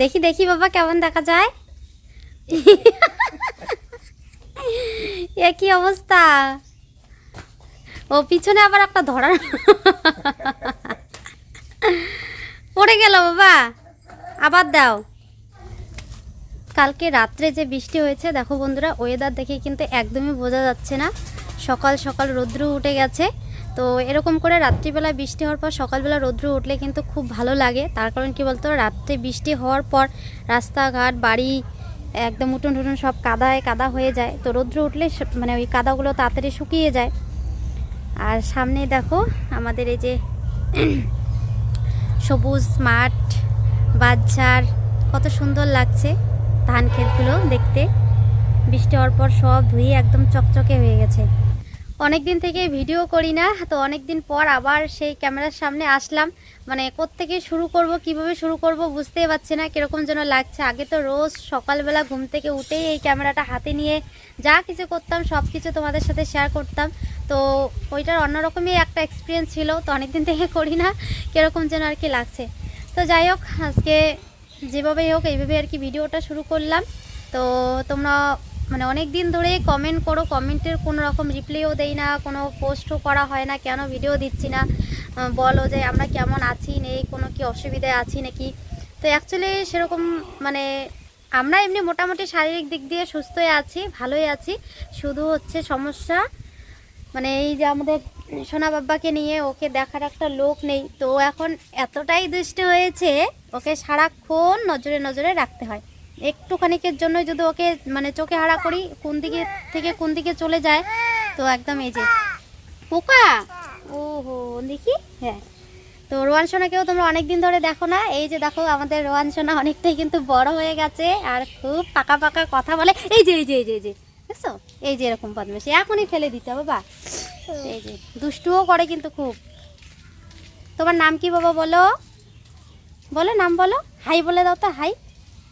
দেখি দেখি বাবা, কেমন দেখা যায়? এ কি অবস্থা? ও, পিছনে আবার একটা ধরার পড়ে গেল বাবা। আবার দাও। কালকে রাত্রে যে বৃষ্টি হয়েছে, দেখো বন্ধুরা ওয়েদার দেখে কিন্তু একদমই বোঝা যাচ্ছে না। সকাল সকাল রৌদ্র উঠে গেছে। তো এরকম করে রাত্রিবেলা বৃষ্টি হওয়ার পর সকালবেলা রৌদ্র উঠলে কিন্তু খুব ভালো লাগে। তার কারণ কি বলতো? রাত্রে বৃষ্টি হওয়ার পর রাস্তাঘাট, বাড়ি একদম উঠুন টুটুন সব কাদায় কাদা হয়ে যায়। তো রৌদ্র উঠলে মানে ওই কাদাগুলো তাড়াতাড়ি শুকিয়ে যায়। আর সামনে দেখো আমাদের এই যে সবুজ মাঠ বাচ্চার কত সুন্দর লাগছে ধান ক্ষেতগুলো দেখতে। বৃষ্টি হওয়ার পর সব ধুয়ে একদম চকচকে হয়ে গেছে। অনেক দিন থেকে ভিডিও করি না, তো অনেক দিন পর আবার সেই ক্যামেরার সামনে আসলাম। মানে কোত্থেকে শুরু করব, কীভাবে শুরু করব বুঝতেই পারছি না, কীরকম যেন লাগছে। আগে তো রোজ সকালবেলা ঘুম থেকে উঠেই এই ক্যামেরাটা হাতে নিয়ে যা কিছু করতাম, সব কিছু তোমাদের সাথে শেয়ার করতাম। তো ওইটার অন্যরকমই একটা এক্সপিরিয়েন্স ছিল, তো অনেক দিন থেকে করি না, কীরকম যেন আর কি লাগছে। তো যাই হোক, আজকে যেভাবেই হোক এইভাবে আর কি ভিডিওটা শুরু করলাম। তো তোমরা মানে অনেক দিন ধরে কমেন্ট করো কমেন্টের কোনো রকম রিপ্লাইও দেই না, কোনো পোস্টও করা হয় না, কেন ভিডিও দিচ্ছি না? বলো যে আমরা কেমন আছি, নেই, কোনো কি অসুবিধায় আছি নাকি? তো অ্যাকচুয়ালি সেরকম মানে আমরা এমনি মোটামুটি শারীরিক দিক দিয়ে সুস্থই আছি, ভালোই আছি। শুধু হচ্ছে সমস্যা মানে এই যে আমাদের সোনা বাব্বাকে নিয়ে ওকে দেখার একটা লোক নেই, তো এখন এতটাই দুষ্ট হয়েছে, ওকে সারাক্ষণ নজরে নজরে রাখতে হয়। একটুখানিকের জন্য যদি ওকে মানে চোখে হারা করি, কোন দিকে থেকে কোন দিকে চলে যায়, তো একদম এই যে পোকা। ও হো দেখি হ্যাঁ। তো রোয়ান সোনাকেও তোমরা অনেক দিন ধরে দেখো না। এই যে দেখো, আমাদের রোয়ান সোনা অনেকটাই কিন্তু বড় হয়ে গেছে আর খুব পাকা পাকা কথা বলে। এই যে এই যে এই যে এই যে, দেখছ? এই যে এরকম বদমাসি এখনই ফেলে দিতে বাবা এই যে, দুষ্টুও করে কিন্তু খুব। তোমার নাম কি বাবা বলো? বলো নাম বলো। হাই বলে দাও তো, হাই।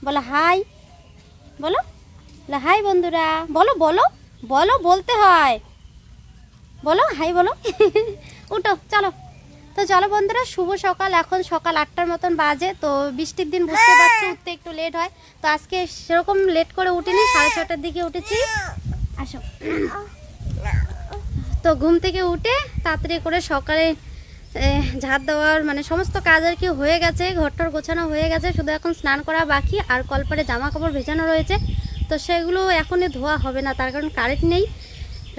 বলো হাই। বলো বলো, হাই বন্ধুরা। বলো বলো বলো বলতে হয়। বলো হাই বলো। উঠো চলো। তো চলো বন্ধুরা শুভ সকাল। এখন সকাল আটটার মতন বাজে তো বৃষ্টির দিন বুঝতে পারছি উঠতে একটু লেট হয়। তো আজকে সেরকম লেট করে উঠিনি সাড়ে ছটার দিকে উঠেছি। আসো। তো ঘুম থেকে উঠে তাড়াতাড়ি করে সকালে ঝাড় দেওয়ার মানে সমস্ত কাজ আর কি হয়ে গেছে, ঘরটর গোছানো হয়ে গেছে, শুধু এখন স্নান করা বাকি আর কলপারে জামা কাপড় ভেজানো রয়েছে। তো সেগুলো এখনই ধোয়া হবে না, তার কারণ কারেন্ট নেই।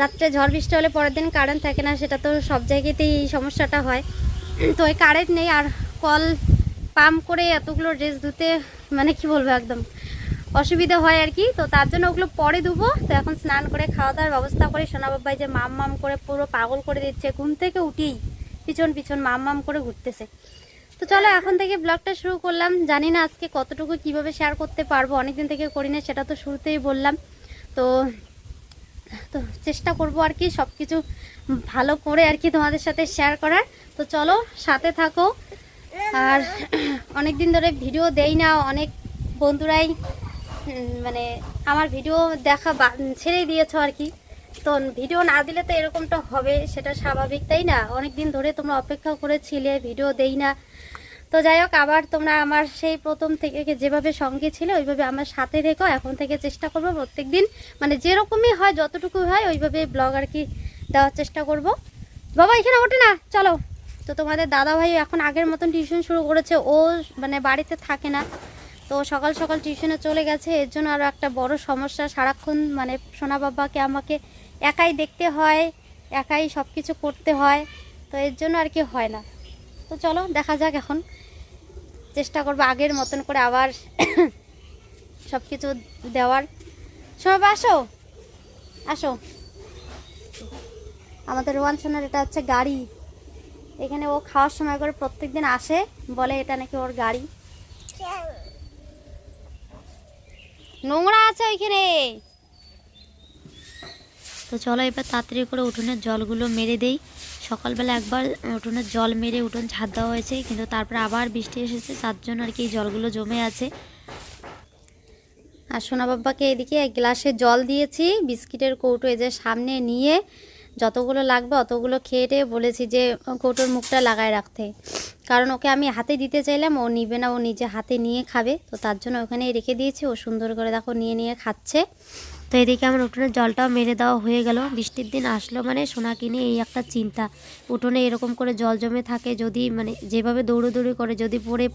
রাত্রে ঝড় বৃষ্টি হলে পরের দিন কারেন্ট থাকে না, সেটা তো সব জায়গাতেই এই সমস্যাটা হয়। তো এই কারেন্ট নেই আর কল পাম্প করে এতগুলো ড্রেস ধুতে মানে কি বলব একদম অসুবিধা হয় আর কি। তো তার জন্য ওগুলো পরে ধুবো। তো এখন স্নান করে খাওয়া দাওয়ার ব্যবস্থা করে সোনা বাবাই যে মাম মাম করে পুরো পাগল করে দিচ্ছে, ঘুম থেকে উঠেই। পিছন পিছন মাম মাম করে ঘুরতেছে। তো চলো এখন থেকে ব্লগটা শুরু করলাম। জানি না আজকে কতটুকু কীভাবে শেয়ার করতে পারব, অনেকদিন থেকে করি না সেটা তো শুরুতেই বললাম। তো তো চেষ্টা করব আর কি সব কিছু ভালো করে আর কি তোমাদের সাথে শেয়ার করার। তো চলো সাথে থাকো। আর অনেক দিন ধরে ভিডিও দেই না, অনেক বন্ধুরাই মানে আমার ভিডিও দেখা ছেড়ে দিয়েছ আর কি। তো ভিডিও না দিলে তো এরকমটা হবে, সেটা স্বাভাবিক, তাই না? অনেক দিন ধরে তোমরা অপেক্ষা করেছিলে, ভিডিও দেই না। তো যাই হোক, আবার তোমরা আমার সেই প্রথম থেকে যেভাবে সঙ্গে ছিল, ওইভাবে আমার সাথে থেকো এখন থেকে চেষ্টা করব। প্রত্যেক দিন মানে যেরকমই হয়, যতটুকু হয়, ওইভাবে ব্লগ আর কি দেওয়ার চেষ্টা করব। বাবা, এখানে ওঠে না, চলো। তো তোমাদের দাদা ভাই এখন আগের মতন টিউশন শুরু করেছে, ও মানে বাড়িতে থাকে না। তো সকাল সকাল টিউশনে চলে গেছে, এর জন্য আরও একটা বড় সমস্যা। সারাক্ষণ মানে সোনা বাবাকে আমাকে একাই দেখতে হয় একাই সব কিছু করতে হয় তো এর জন্য আর কি হয় না। তো চলো দেখা যাক এখন। চেষ্টা করব আগের মতন করে আবার সব কিছু দেওয়ার। সব আসো? আসো। আমাদের রোয়ান সোনার এটা হচ্ছে গাড়ি। এখানে ও খাওয়ার সময় করে প্রত্যেক দিন আসে বলে এটা নাকি ওর গাড়ি। নোংরা আছে ওইখানে। তো চলো এবার তাড়াতাড়ি করে উঠোনের জলগুলো মেরে দেই। সকালবেলা একবার উঠোনের জল মেরে উঠোন ছাদ দেওয়া হয়েছে, কিন্তু তারপরে আবার বৃষ্টি এসেছে তার জন্য আর কি জলগুলো জমে আছে। আর সোনা বাবাকে এদিকে এক গ্লাসে জল দিয়েছি, বিস্কিটের কৌটো এই যে সামনে নিয়ে যতগুলো লাগবে অতগুলো খেয়ে বলেছি যে কৌটোর মুখটা লাগায় রাখতে। কারণ ওকে আমি হাতে দিতে চাইলাম, ও নিবে না, ও নিজে হাতে নিয়ে খাবে, তো তার জন্য ওখানে রেখে দিয়েছি, ও সুন্দর করে দেখো নিয়ে নিয়ে খাচ্ছে। তো এদিকে আমার উঠোনের জলটাও মেরে দেওয়া হয়ে গেল। বৃষ্টির দিন আসলো মানে সোনা কিনে এই একটা চিন্তা। উঠোনে এরকম করে জল জমে থাকে যদি মানে যেভাবে দৌড়োদৌড়ি করে যদি পড়ে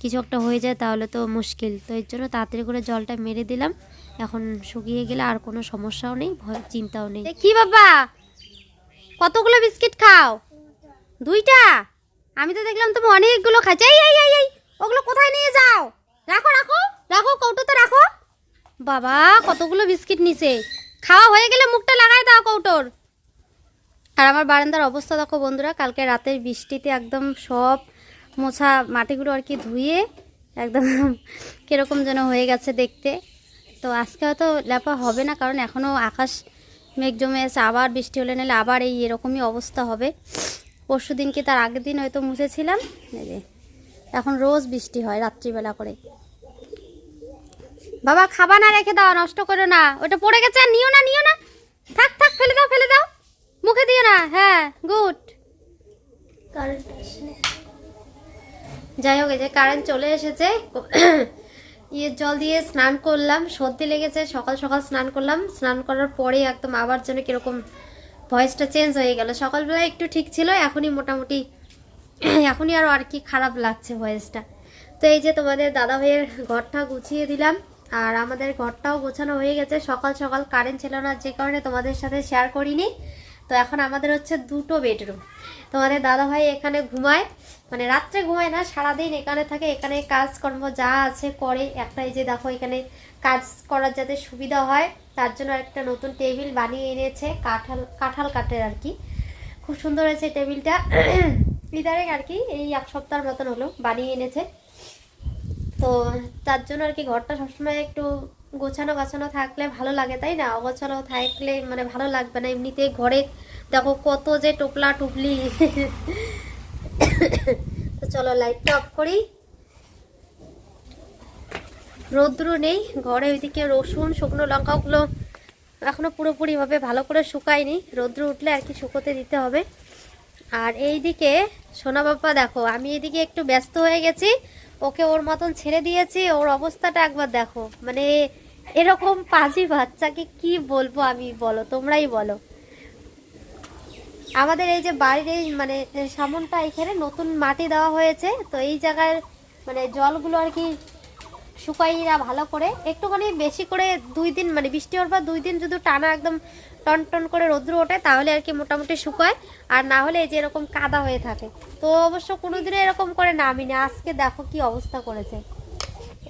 কিছু একটা হয়ে যায় তাহলে তো মুশকিল। তো এর জন্য তাড়াতাড়ি করে জলটা মেরে দিলাম। এখন শুকিয়ে গেলে আর কোনো সমস্যাও নেই, ভয়, চিন্তাও নেই। কি বাবা? কতগুলো বিস্কিট খাও? দুইটা? আমি তো দেখলাম তুমি অনেকগুলো খাচ্ছ। ওগুলো কোথায় নিয়ে যাও রাখো রাখো রাখো কৌটোতে রাখো বাবা, কতগুলো বিস্কিট নিছে? খাওয়া হয়ে গেলে মুখটা লাগাই দাও, কৌটোর। আর আমার বারান্দার অবস্থা দেখো বন্ধুরা, কালকে রাতের বৃষ্টিতে একদম সব মোছা মাটিগুলো আর কি ধুয়ে একদম কীরকম যেন হয়ে গেছে দেখতে। তো আজকে হয়তো ল্যাপা হবে না, কারণ এখনও আকাশ মেঘ জমে আছে আবার বৃষ্টি হলে নিলে আবার এই এরকমই অবস্থা হবে। পরশু দিনকে তার আগের দিন হয়তো মুছেছিলাম? এখন রোজ বৃষ্টি হয় রাত্রিবেলা করে। বাবা খাবা না রেখে দাও নষ্ট করো না। ওটা পড়ে গেছে, আর নিও না নিও না। থাক থাক, ফেলে দাও ফেলে দাও। মুখে দিও না। হ্যাঁ গুড। যাই হোক, এই যে কারেন্ট চলে এসেছে। ইয়ে জল দিয়ে স্নান করলাম। সর্দি লেগেছে, সকাল সকাল স্নান করলাম। স্নান করার পরে একদম আবার যেন কীরকম ভয়েসটা চেঞ্জ হয়ে গেল। সকালবেলা একটু ঠিক ছিল, এখনই মোটামুটি এখনই আরও আর কি খারাপ লাগছে ভয়েসটা। তো এই যে তোমাদের দাদা ভাইয়ের ঘরটা গুছিয়ে দিলাম। আর আমাদের ঘরটাও গোছানো হয়ে গেছে। সকাল সকাল কারেন্ট ছিল না, যে কারণে তোমাদের সাথে শেয়ার করিনি। তো এখন আমাদের হচ্ছে দুটো বেডরুম তোমাদের দাদা ভাই এখানে ঘুমায়। মানে রাত্রে ঘুমায় না, সারাদিন এখানে থাকে, এখানে কাজকর্ম যা আছে করে। একটা এই যে দেখো, এখানে কাজ করার যাতে সুবিধা হয়, তার জন্য একটা নতুন টেবিল বানিয়ে এনেছে, কাঁঠাল কাঁঠাল কাঠের আর কি। খুব সুন্দর হয়েছে টেবিলটা ইদারে আর কি এই এক সপ্তাহের মতন হলো, বানিয়ে এনেছে। তো তার জন্য আর কি ঘরটা সবসময় একটু গোছানো গাছানো থাকলে ভালো লাগে, তাই না? অগোছানো থাকলে মানে ভালো লাগবে না। এমনিতে ঘরে দেখো কত যে টোপলা টুপলি। তো চলো লাইটটা অফ করি। রৌদ্র নেই, ঘরে ওইদিকে রসুন, শুকনো লঙ্কাগুলো এখনও পুরোপুরিভাবে ভালো করে শুকায়নি। রৌদ্র উঠলে আর কি শুকোতে দিতে হবে। আর এইদিকে সোনা বাপ্পা দেখো, আমি এদিকে একটু ব্যস্ত হয়ে গেছি। ওকে ওর মতন ছেড়ে দিয়েছি, ওর অবস্থাটা একবার দেখো। মানে এরকম পাজি বাচ্চাকে কি বলব আমি, বলো, তোমরাই বলো। আমাদের এই যে বাড়ির এই মানে সামনটা এখানে নতুন মাটি দেওয়া হয়েছে, তো এই জায়গায় মানে জলগুলো আর কি শুকাই না ভালো করে, একটুখানি বেশি করে দুই দিন মানে বৃষ্টি হওয়ার পর দুই দিন যদি টানা একদম টন টন করে রৌদ্র ওঠে, তাহলে আর কি মোটামুটি শুকায় আর না হলে এই যে এরকম কাদা হয়ে থাকে। তো অবশ্য কোনো কোনোদিনও এরকম করে নামিনি, আজকে দেখো কি অবস্থা করেছে।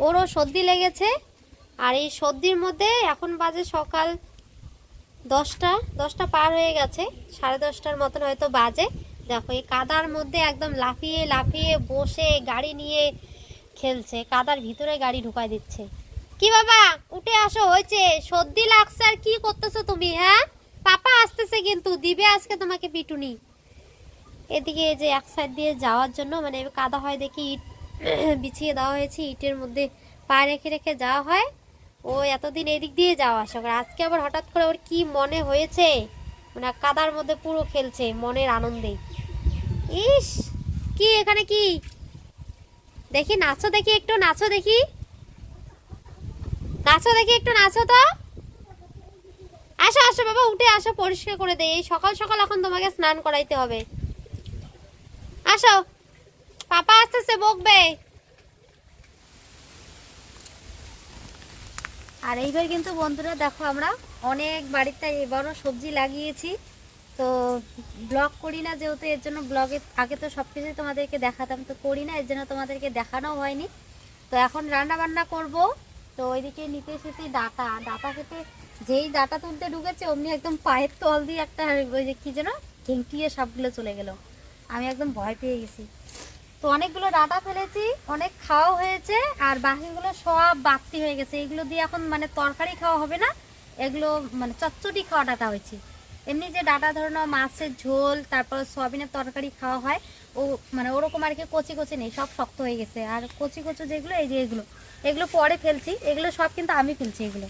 ওরও সর্দি লেগেছে, আর এই সর্দির মধ্যে এখন বাজে সকাল দশটা দশটা পার হয়ে গেছে, সাড়ে দশটার মতন হয়তো বাজে। দেখো, এই কাদার মধ্যে একদম লাফিয়ে লাফিয়ে বসে গাড়ি নিয়ে খেলছে, কাদার ভিতরে গাড়ি ঢুকাই দিচ্ছে। কি বাবা, উঠে আসো, হয়েছে। সর্দি লাগছে আর কি করতেছো তুমি হ্যাঁ? পাপা আসতেছে কিন্তু, দিবে আজকে তোমাকে পিটুনি। এদিকে যে এক সাইড দিয়ে যাওয়ার জন্য মানে কাদা হয় দেখি ইট বিছিয়ে দেওয়া হয়েছে, ইটের মধ্যে পা রেখে রেখে যাওয়া হয়। ও এতদিন এদিক দিয়ে যাওয়া আসা করে আজকে আবার হঠাৎ করে ওর কি মনে হয়েছে? মানে কাদার মধ্যে পুরো খেলছে মনের আনন্দে। ইস, কি এখানে কি? দেখি, নাচো দেখি, একটু নাচো দেখি। নাচো দেখি একটু, নাচো তো। আসো আসো বাবা, উঠে আসো, পরিষ্কার করে দে। এই সকাল সকাল এখন তোমাকে স্নান করাইতে হবে। আসো। পাপা আসতেছে, বকবে। আর এইবার কিন্তু বন্ধুরা, দেখো আমরা অনেক বাড়িতে এবারও সবজি লাগিয়েছি। তো ব্লগ করি না, যেহেতু এর জন্য ব্লগে, আগে তো সব কিছুই তোমাদেরকে দেখাতাম। তো করি না, এর জন্য তোমাদেরকে দেখানো হয়নি। তো এখন রান্না বান্না করব। তো ওইদিকে নিতে এসেছি ডাটা। ডাটা খেতে যেই ডাটা তুলতে ঢুকেছে, অমনি একদম পায়ের তল দিয়ে একটা ওই যে কী যেন ঘেংটিয়ে সবগুলো চলে গেল। আমি একদম ভয় পেয়ে গেছি। তো অনেকগুলো ডাটা ফেলেছি, অনেক খাওয়া হয়েছে, আর বাকিগুলো সব বাড়তি হয়ে গেছে। এগুলো দিয়ে এখন মানে তরকারি খাওয়া হবে না, এগুলো মানে চচ্চটি খাওয়া ডাটা হয়েছে। এমনি যে ডাটা ধরো মাছের ঝোল, তারপর সয়াবিনের তরকারি খাওয়া হয়, ও মানে ওরকম আর কি কচি কচি নেই, সব শক্ত হয়ে গেছে। আর কচি কচু যেগুলো, এই যে এগুলো। এগুলো পরে ফেলছি, এগুলো সব কিন্তু আমি ফেলছি এগুলো।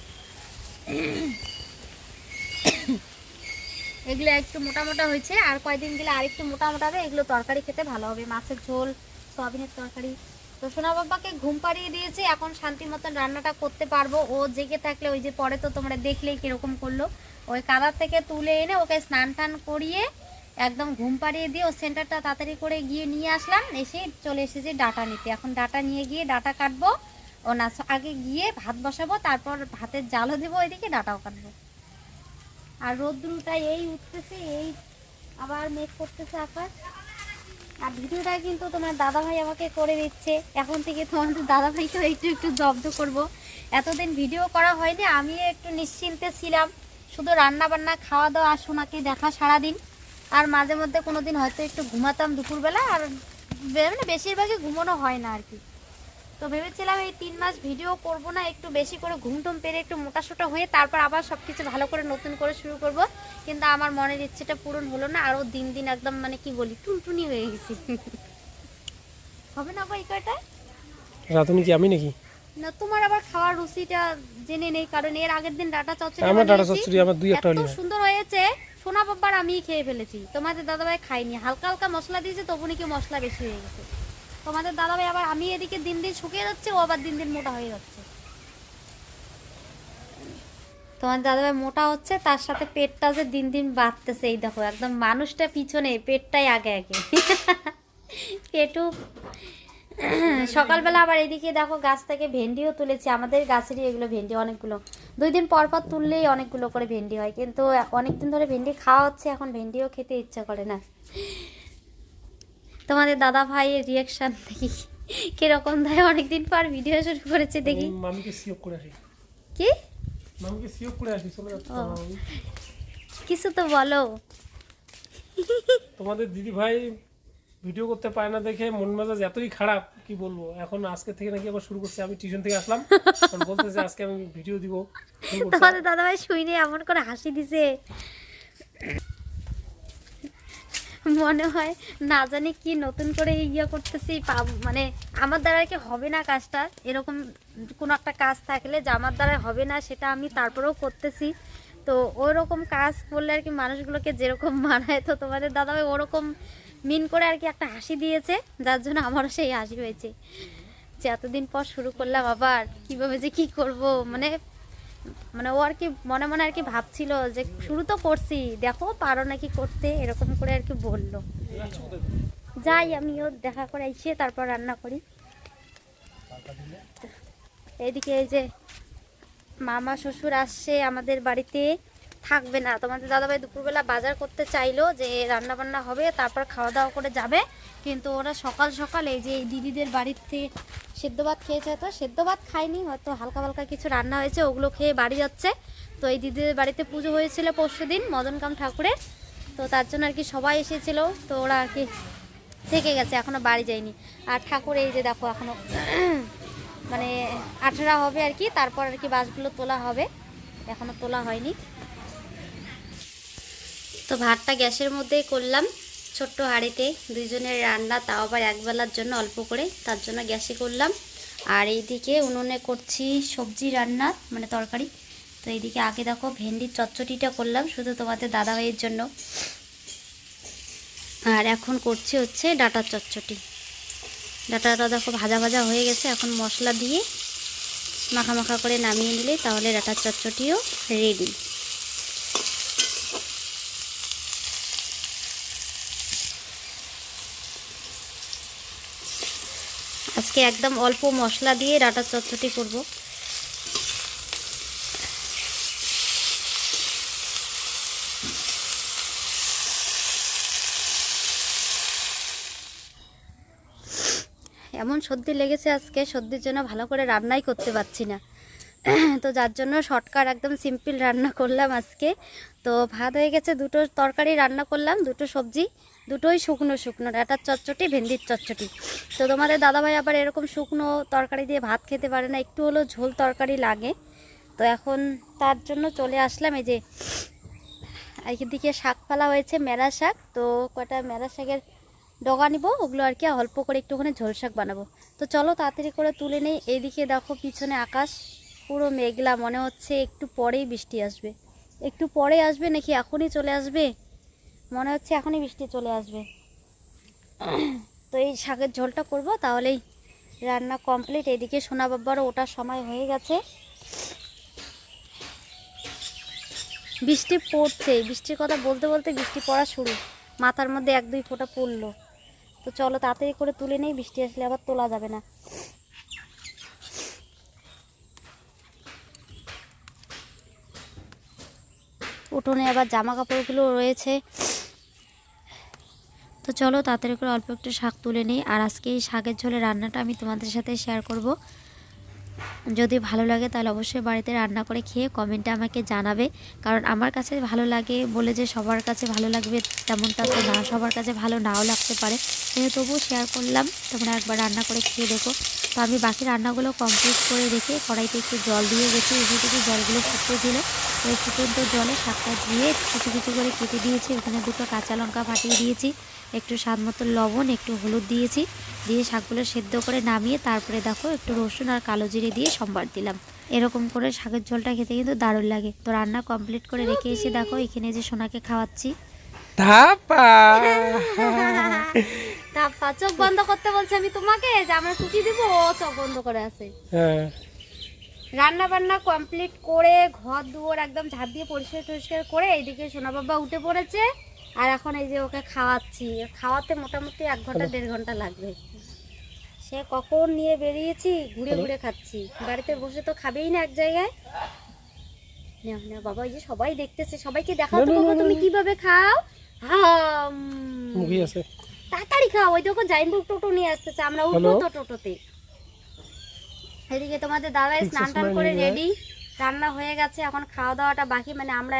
এগুলো একটু মোটা মোটা হয়েছে, আর কয়দিন গেলে আর একটু মোটা মোটা হবে, এগুলো তরকারি খেতে ভালো হবে, মাছের ঝোল, সয়াবিনের তরকারি। তো সোনা বাবাকে ঘুম পাড়িয়ে দিয়েছি, এখন শান্তি মতন রান্নাটা করতে পারব। ও জেগে থাকলে ওই যে পরে তো তোমরা দেখলেই কীরকম করল। ওই কাদার থেকে তুলে এনে ওকে স্নান টান করিয়ে একদম ঘুম পাড়িয়ে দিয়ে ও সেন্টারটা তাড়াতাড়ি করে গিয়ে নিয়ে আসলাম। এসে চলে এসেছি ডাটা নিতে। এখন ডাটা নিয়ে গিয়ে ডাটা কাটবো। ও না আগে গিয়ে ভাত বসাবো, তারপর ভাতের জালও দেবো ওইদিকে, ডাটাও কাটবো। আর রোদ্রুটা এই উঠতেছে, এই আবার মেঘ করতেছে আকাশ। আর ভিডিওটা কিন্তু তোমার দাদা ভাই আমাকে করে দিচ্ছে। এখন থেকে তোমাদের দাদা ভাইকেও একটু একটু জব্দ করব। এতদিন ভিডিও করা হয়নি আমি একটু নিশ্চিন্তে ছিলাম। শুধু রান্না বান্না খাওয়া দাওয়া আর সোনাকে দেখা সারাদিন। আর মাঝে মধ্যে কোনো দিন হয়তো একটু ঘুমাতাম দুপুরবেলা, আর মানে বেশিরভাগই ঘুমানো হয় না আর কি। তো ভেবেছিলাম এই তিন মাস ভিডিও করব না একটু বেশি করে ঘুম টুম পেরে একটু মোটাসোটা হয়ে তারপর আবার সব কিছু ভালো করে নতুন করে শুরু করব। কিন্তু আমার মনের ইচ্ছেটা পূরণ হলো না আরও দিন দিন একদম মানে কি বলি টুনটুনি হয়ে গেছি। হবে না গো এই কয়টা? রাঁধুনি কি আমি নাকি? না তোমার আবার খাওয়ার রুচিটা জেনে নেই কারণ এর আগের দিন ডাটা চচ্চড়ি আমার ডাটা। চচ্চড়ি আমার দুই একটা হলে। সুন্দর হয়েছে সোনা বাবার আমিই খেয়ে ফেলেছি। তোমাদের দাদাভাই খাইনি হালকা হালকা মশলা দিয়েছে তবু নাকি মশলা বেশি হয়ে গেছে। তোমাদের দাদাভাই আবার আমি এদিকে দিন দিন শুকিয়ে যাচ্ছে, ও আবার দিন দিন মোটা হয়ে যাচ্ছে। তোমার দাদাভাই মোটা হচ্ছে, তার সাথে পেটটা যে দিন দিন বাড়তেছে, এই দেখো, একদম মানুষটা পিছনে, পেটটাই আগে আগে। পেটু, সকালবেলা আবার এদিকে দেখো, গাছ থেকে ভেন্ডিও তুলেছি, আমাদের গাছেরই এগুলো ভেন্ডি, অনেকগুলো। দুই দিন পর পর তুললেই অনেকগুলো করে ভেন্ডি হয়, কিন্তু অনেক দিন ধরে ভেন্ডি খাওয়া হচ্ছে, এখন ভেন্ডিও খেতে ইচ্ছা করে না। তোমাদের দাদা ভাইয়ের রিয়াকশন দেখি। কীরকম দেয়? অনেকদিন পর ভিডিও শুরু করেছে দেখি। মামিকে সিওপ করে আসি। কি? মামিকে সিওপ করে আসি চলে যাচ্ছে। কিছু তো বলো। তোমাদের দিদি ভাই ভিডিও করতে পারে না দেখে মন মেজাজ এতই খারাপ কি বলব? এখন আজকে থেকে নাকি আবার শুরু করছে। আমি টিউশন থেকে আসলাম। এখন বলতেছে আজকে আমি ভিডিও দিব। তোমাদের দাদা ভাই শুইনি এমন করে হাসি দিছে। মনে হয় না জানি কি নতুন করে ইয়ে করতেছি মানে আমার দ্বারা কি হবে না কাজটা। এরকম কোনো একটা কাজ থাকলে যে আমার দ্বারা হবে না সেটা আমি তারপরেও করতেছি। তো ওই রকম কাজ করলে আর কি মানুষগুলোকে যেরকম মানায়, তো তোমাদের দাদাভাই ওরকম মিন করে আর কি একটা হাসি দিয়েছে, যার জন্য আমারও সেই হাসি হয়েছে। যে এতদিন পর শুরু করলাম আবার, কীভাবে যে কি করব মানে মানে ও আর কি মনে মনে আর কি ভাবছিল যে শুরু তো করছি, দেখো পারো নাকি করতে, এরকম করে আর কি বলল? যাই, আমিও দেখা করে এসে তারপর রান্না করি। এদিকে এই যে মামা শ্বশুর আসছে আমাদের বাড়িতে, থাকবে না। তোমাদের দাদাভাই দুপুরবেলা বাজার করতে চাইলো যে রান্না বান্না হবে, তারপর খাওয়া দাওয়া করে যাবে। কিন্তু ওরা সকাল সকাল এই যে এই দিদিদের থেকে সেদ্ধ ভাত খেয়েছে তো সেদ্ধ ভাত খায়নি, হয়তো হালকা হালকা কিছু রান্না হয়েছে, ওগুলো খেয়ে বাড়ি যাচ্ছে। তো এই দিদিদের বাড়িতে পুজো হয়েছিল পরশু দিন মদনকাম ঠাকুরের। তো তার জন্য আর কি সবাই এসেছিল, তো ওরা আর কি থেকে গেছে এখনও বাড়ি যায়নি। আর ঠাকুর এই যে দেখো এখনও মানে আঠেরা হবে আর কি, তারপর আর কি বাসগুলো তোলা হবে এখনও তোলা হয়নি। তো ভাতটা গ্যাসের মধ্যেই করলাম। ছোট্ট হাঁড়িতে দুইজনের রান্না তাও আবার একবেলার জন্য অল্প করে, তার জন্য গ্যাসে করলাম। আর এইদিকে উনুনে করছি সবজি রান্না মানে তরকারি। তো এইদিকে আগে দেখো ভেন্ডির চচ্চটিটা করলাম, শুধু তোমাদের দাদা ভাইয়ের জন্য। আর এখন করছি হচ্ছে ডাটার চচ্চটি ডাটাটা দেখো ভাজা ভাজা হয়ে গেছে, এখন মশলা দিয়ে মাখা মাখা করে নামিয়ে নিলে তাহলে ডাটার চচ্চটিও রেডি আজকে একদম অল্প মশলা দিয়ে ডাটার চচ্চটি করব। এমন সর্দি লেগেছে আজকে, সর্দির জন্য ভালো করে রান্নাই করতে পারছি না। তো যার জন্য শর্টকাট একদম সিম্পল রান্না করলাম আজকে। তো ভাত হয়ে গেছে, দুটো তরকারি রান্না করলাম, দুটো সবজি। দুটোই শুকনো শুকনো, ডাটার চচ্চটি, ভেন্ডির চচ্চটি। তো তোমাদের দাদাভাই আবার এরকম শুকনো তরকারি দিয়ে ভাত খেতে পারে না, একটু হলেও ঝোল তরকারি লাগে। তো এখন তার জন্য চলে আসলাম, এই যে দিকে শাক পালা হয়েছে, মেলা শাক। তো কটা মেলা শাকের ডগা নিব, ওগুলো আর কি অল্প করে একটুখানি ঝোল শাক বানাবো। তো চলো তাড়াতাড়ি করে তুলে নেই, এইদিকে দেখো পিছনে আকাশ, পুরো মেঘলা, মনে হচ্ছে একটু পরেই বৃষ্টি আসবে। একটু পরে আসবে নাকি এখনই চলে আসবে? মনে হচ্ছে এখনই বৃষ্টি চলে আসবে। তো এই শাকের ঝোলটা করব, তাহলেই রান্না কমপ্লিট এদিকে সোনা বাবার ওটার সময় হয়ে গেছে। বৃষ্টি পড়ছে বৃষ্টির কথা বলতে বলতে বৃষ্টি পড়া শুরু। মাথার মধ্যে এক দুই ফোঁটা পড়ল। তো চলো তাড়াতাড়ি করে তুলে নেই, বৃষ্টি আসলে আবার তোলা যাবে না। উঠোনে আবার জামা কাপড়গুলো রয়েছে। তো চলো তাড়াতাড়ি করে অল্প একটু শাক তুলে নিই। আর আজকে এই শাকের ঝোলে রান্নাটা আমি তোমাদের সাথে শেয়ার করব। যদি ভালো লাগে তাহলে অবশ্যই বাড়িতে রান্না করে খেয়ে কমেন্টে আমাকে জানাবে। কারণ আমার কাছে ভালো লাগে বলে যে সবার কাছে ভালো লাগবে তেমনটা তো না, সবার কাছে ভালো নাও লাগতে পারে। কিন্তু তবুও শেয়ার করলাম। তোমরা একবার রান্না করে খেয়ে দেখো। তো আমি বাকি রান্নাগুলো কমপ্লিট করে রেখে কড়াইতে একটু জল দিয়ে গেছি। এসে থেকে জলগুলো ফুটতে ছিল ওই ফুটন্ত জলে শাকটা দিয়ে কিছু কিছু করে কেটে দিয়েছি। ওখানে দুটো কাঁচা লঙ্কা ফাটিয়ে দিয়েছি। একটু স্বাদ মতো লবণ একটু হলুদ দিয়েছি। দিয়ে শাকগুলো সেদ্ধ করে নামিয়ে তারপরে দেখো একটু রসুন আর কালো জিরে দিয়ে সম্বার দিলাম। এরকম করে শাকের ঝোলটা খেতে কিন্তু দারুণ লাগে। তো রান্না কমপ্লিট করে রেখে এসে দেখো এখানে যে সোনাকে খাওয়াচ্ছি। ধাপা তা চোখ বন্ধ করতে বলছে আমি তোমাকে যে আমরা টুকি দিব ও চোখ বন্ধ করে আছে। হ্যাঁ। রান্না বান্না কমপ্লিট করে ঘর দুয়ার একদম ঝাঁপ দিয়ে পরিষ্কার টরিষ্কার করে এইদিকে সোনা বাবা উঠে পড়েছে। আর এখন এই যে ওকে খাওয়াচ্ছি। খাওয়াতে মোটামুটি এক ঘণ্টা দেড় ঘণ্টা লাগবে। সে কখন নিয়ে বেরিয়েছি ঘুরে ঘুরে খাচ্ছি। বাড়িতে বসে তো খাবেই না এক জায়গায়। নাও, নাও, বাবা ওই যে সবাই দেখতেছে। সবাইকে দেখাও তো না, না, বাবা তুমি কীভাবে খাও? হাম। মুখি আছে। তাড়াতাড়ি খাও ওই দেখো জাইনবুক টোটো নিয়ে আসতেছে আমরা উঠবো তো টোটোতে। এদিকে তোমাদের দাদা স্নান টান করে রেডি রান্না হয়ে গেছে এখন খাওয়া দাওয়াটা বাকি মানে আমরা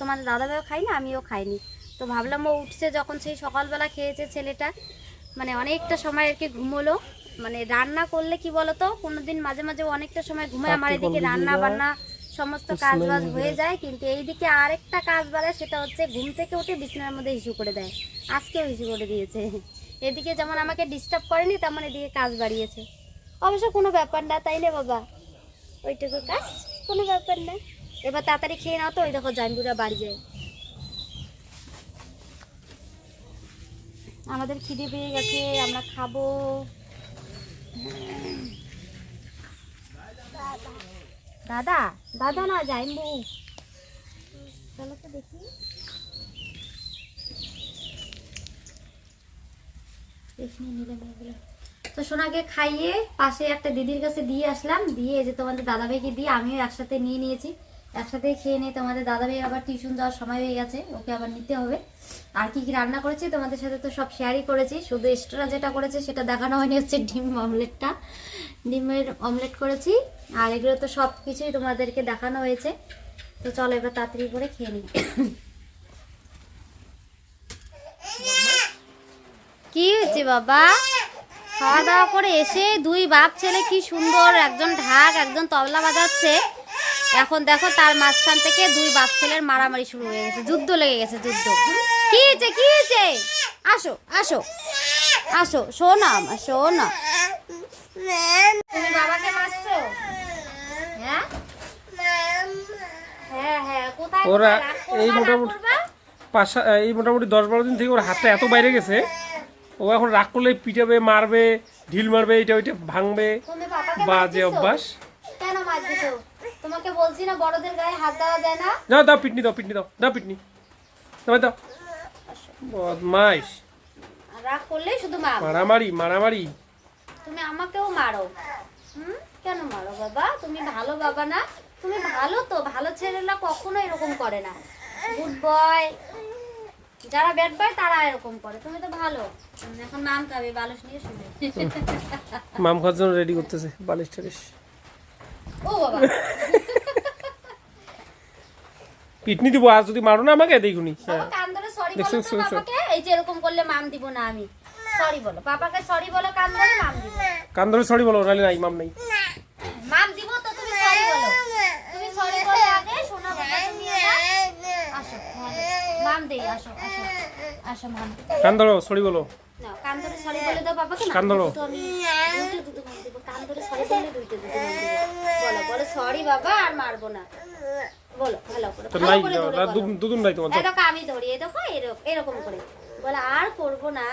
তোমাদের দাদা ভাইও খাই না আমিও খাইনি। তো ভাবলাম ও উঠছে যখন সেই সকালবেলা খেয়েছে ছেলেটা মানে অনেকটা সময় আর কি ঘুমোলো। মানে রান্না করলে কি বলতো কোনোদিন মাঝে মাঝে অনেকটা সময় ঘুমায় আমার এদিকে রান্না বান্না সমস্ত কাজ বাজ হয়ে যায়। কিন্তু এইদিকে আরেকটা কাজ বাড়ে সেটা হচ্ছে ঘুম থেকে উঠে বিছানার মধ্যে ইস্যু করে দেয়। আজকেও ইস্যু করে দিয়েছে। এদিকে যেমন আমাকে ডিস্টার্ব করেনি তেমন এদিকে কাজ বাড়িয়েছে। অবশ্য কোনো ব্যাপার না তাই না বাবা? ওইটুকু কাজ কোনো ব্যাপার না। এবার তাড়াতাড়ি খেয়ে নাও তো ওই দেখো জানবুরা বাড়ি যায়। আমাদের খিদে পেয়ে গেছে আমরা খাব। দাদা দাদা না জাইনবু চলো তো দেখি। তো সোনাকে খাইয়ে পাশে একটা দিদির কাছে দিয়ে আসলাম। দিয়ে যে তোমাদের দাদা ভাইকে দিয়ে আমিও একসাথে নিয়ে নিয়েছি। একসাথে খেয়ে নিয়ে তোমাদের দাদা ভাই আবার টিউশন যাওয়ার সময় হয়ে গেছে, ওকে আবার নিতে হবে। আর কি কি রান্না করেছি তোমাদের সাথে তো সব শেয়ারই করেছি। শুধু এক্সট্রা যেটা করেছে সেটা দেখানো হয়নি হচ্ছে ডিম অমলেটটা ডিমের অমলেট করেছি। আর এগুলো তো সব কিছুই তোমাদেরকে দেখানো হয়েছে। তো চলো এবার তাড়াতাড়ি করে খেয়ে নিই। কি হয়েছে বাবা? খাওয়া দাওয়া করে এসে দুই বাপ ছেলে কি সুন্দর, একজন ঢাক, একজন তবলা বাজাচ্ছে। এখন দেখো তার মাঝখান থেকে দুই বাপ ছেলের মারামারি শুরু হয়ে গেছে। যুদ্ধ লেগে গেছে, যুদ্ধ। কি হয়েছে কি হয়েছে? আসো আসো আসো শোনো আমার শোনো তুমি বাবাকে মারছো? হ্যাঁ? হ্যাঁ হ্যাঁ কোথায় ওরা এই মোটামুটি- এই মোটামুটি দশ বারো দিন থেকে ওর হাতটা এত বাইরে গেছে ও এখন রাগ করলে পিটাবে মারবে ঢিল মারবে এটা ওইটা ভাঙবে বাজে অভ্যাস। কেন মার দিছো তোমাকে বলছি না বড়দের গায়ে হাত দেওয়া যায় না। যাও দাও পিটনি দাও পিটনি দাও দাও পিটনি। দাও দাও। বদমাইশ। রাগ করলেই শুধু মা মারামারি মারামারি। তুমি আমাকেও মারো। হুম? কেন মারো বাবা? তুমি ভালো বাবা না। তুমি ভালো তো ভালো ছেলেরা কখনো এরকম করে না। গুড বয় যারা ব্যাড বয় তারা এরকম করে। তুমি তো ভালো। এখন নাম খাবে বালুস নিয়ে শুনে। মাম খাওয়ার জন্য রেডি করতেছে বালিশ টালিশ। ও বাবা। পিটনি দিব আর যদি মারো না আমাকে দেখুনি। হ্যাঁ দেখছ? বাবাকে এই যে এরকম করলে মাম দিব না আমি। সরি বলো। পাপাকে সরি বলো কান ধরে মাম দিব। কান ধরে সরি বলো নাহলে নাই মাম নাই। মাম দিব তো তুমি সরি বলো। তুমি সরি বলে আগে শোনা বাবা তুমি আসো মাম দেই আসো আসো আসো মাম কান ধরো সরি বলো। নাও কান ধরে সরি বলে দাও বাবাকে কান ধরো। তো আমি দুটো দুটো মাম দেবো। কান ধরে সরি দুটো দুটো বলো বলো সরি বাবা আর মারবো না। বলো ভালো করে তো ভালো নাই করে ধরে বলো। দু- দুদিন নাই তোমার এই আমি ধরি দেখো এরকম এরকম করে। বলে আর করব না।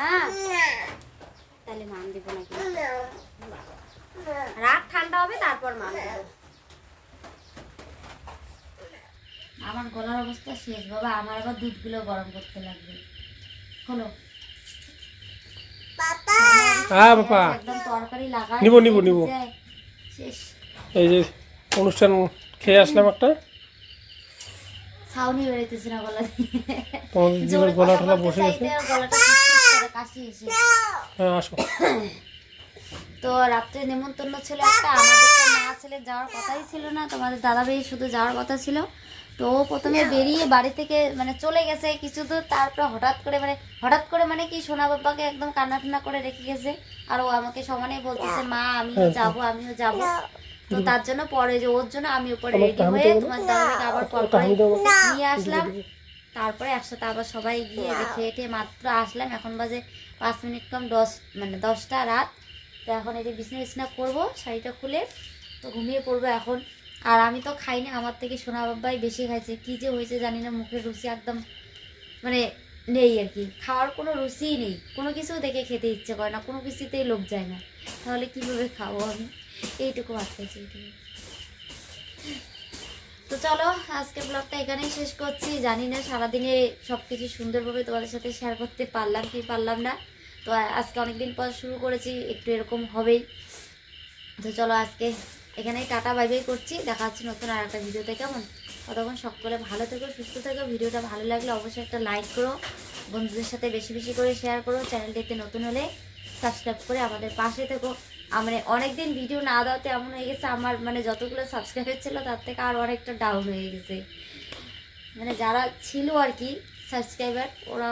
তাহলে মান দিব নাকি? রাত ঠান্ডা হবে তারপর মান দেবো। আমার গলার অবস্থা শেষ বাবা। আমার আবার দুধগুলো গরম করতে লাগবে। হলো হ্যাঁ বাবা একদম তরকারি লাগাই নিবো, নিবো, নিবো। শেষ। এই যে অনুষ্ঠান খেয়ে আসলাম একটা। ছাউনি বেরোতেছে না গলা দিয়ে। গলা টলা বসে গেছে? কাশি এসে হ্যাঁ আসো। তো রাত্রে নেমন্তন্ন ছিল একটা আমাদের তো মা ছেলে যাওয়ার কথাই ছিল না তোমাদের দাদা ভাই শুধু যাওয়ার কথা ছিল। তো প্রথমে বেরিয়ে বাড়ি থেকে মানে চলে গেছে কিছু দূর তারপর হঠাৎ করে মানে হঠাৎ করে মানে কি সোনা বাবাকে একদম কান্না টান্না করে রেখে গেছে। আর ও আমাকে সমানে বলতেছে মা আমিও যাব আমিও যাব। তো তার জন্য পরে যে ওর জন্য আমি উপরে রেডি হয়ে তোমার দাদাকে আবার কল করে নিয়ে আসলাম। তারপরে একসাথে আবার সবাই গিয়ে যে খেয়ে টেয়ে মাত্র আসলাম। এখন বাজে পাঁচ মিনিট কম দশ মানে দশটা রাত। তো এখন এই যে বিছনা বিছনা করব শাড়িটা খুলে তো ঘুমিয়ে পড়ব এখন। আর আমি তো খাইনি আমার থেকে সোনা বাবাই বেশি খাইছে। কি যে হয়েছে জানি না মুখের রুচি একদম মানে নেই আর কি। খাওয়ার কোনো রুচিই নেই। কোনো কিছু দেখে খেতে ইচ্ছে করে না কোনো কিছুতেই লোভ যায় না। তাহলে কীভাবে খাব আমি? এইটুকু ভাত তো চলো আজকে ব্লগটা এখানেই শেষ করছি। জানি না সারাদিনে সব কিছু সুন্দরভাবে তোমাদের সাথে শেয়ার করতে পারলাম কি পারলাম না। তো আজকে অনেকদিন পর শুরু করেছি, একটু এরকম হবেই। তো চলো আজকে এখানেই টাটা বাই করছি। দেখা হচ্ছে নতুন আর একটা ভিডিওতে, কেমন? ততক্ষণ সকলে ভালো থেকো, সুস্থ থেকো। ভিডিওটা ভালো লাগলে অবশ্যই একটা লাইক করো। বন্ধুদের সাথে বেশি বেশি করে শেয়ার করো। চ্যানেলটিতে নতুন হলে সাবস্ক্রাইব করে আমাদের পাশে থেকো। মানে অনেকদিন ভিডিও না দেওয়াতে এমন হয়ে গেছে, আমার মানে যতগুলো সাবস্ক্রাইবার ছিল তার থেকে আর অনেকটা ডাউন হয়ে গেছে। মানে যারা ছিল আর কি সাবস্ক্রাইবার ওরা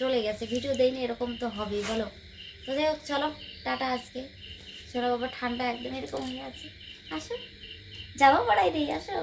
চলে গেছে। ভিডিও দেয়নি, এরকম তো হবেই, বলো। তো যাই হোক, চলো, টাটা আজকে। চলো বাবা ঠান্ডা একদম এরকম হয়ে আছে। আসো। যাব পড়াই দিই আসো।